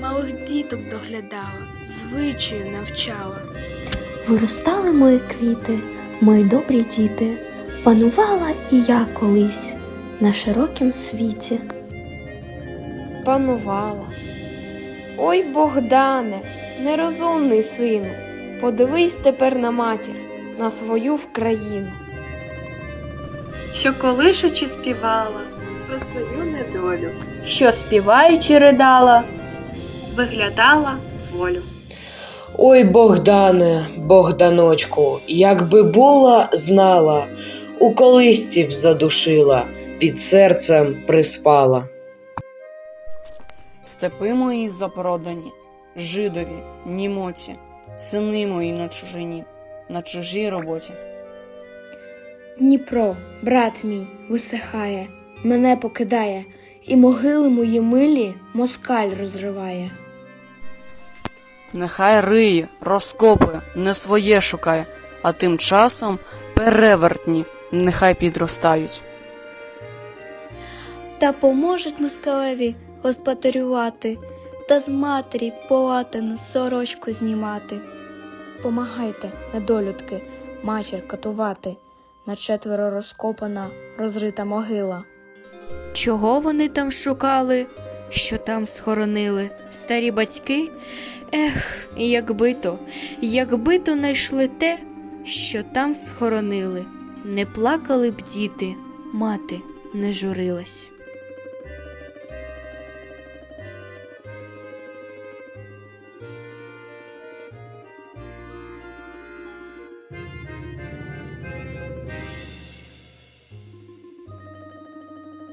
малих діток доглядала, звичаю навчала. Виростали мої квіти, мої добрі діти, панувала і я колись на широкім світі. панувала. Ой, Богдане, нерозумний сину, подивись тепер на матір, на свою Вкраїну. Що колишучи співала про свою недолю, Що співаючи ридала, виглядала волю. Ой, Богдане, Богданочку, якби була, знала, у колисці б задушила, під серцем приспала. Степи мої запродані, жидові, німоці, сини мої на чужині, на чужій роботі. Дніпро, брат мій, висихає, мене покидає, і могили мої милі москаль розриває. Нехай риє, розкопує, не своє шукає, а тим часом перевертні нехай підростають. Та поможуть москалеві господарювати, та з матері полатану сорочку знімати. Помагайте, недолюдки, матір катувати, на четверо розкопана, розрита могила. Чого вони там шукали, що там схоронили? Старі батьки? Ех, якби то, якби то знайшли те, що там схоронили. Не плакали б діти, мати не журилась.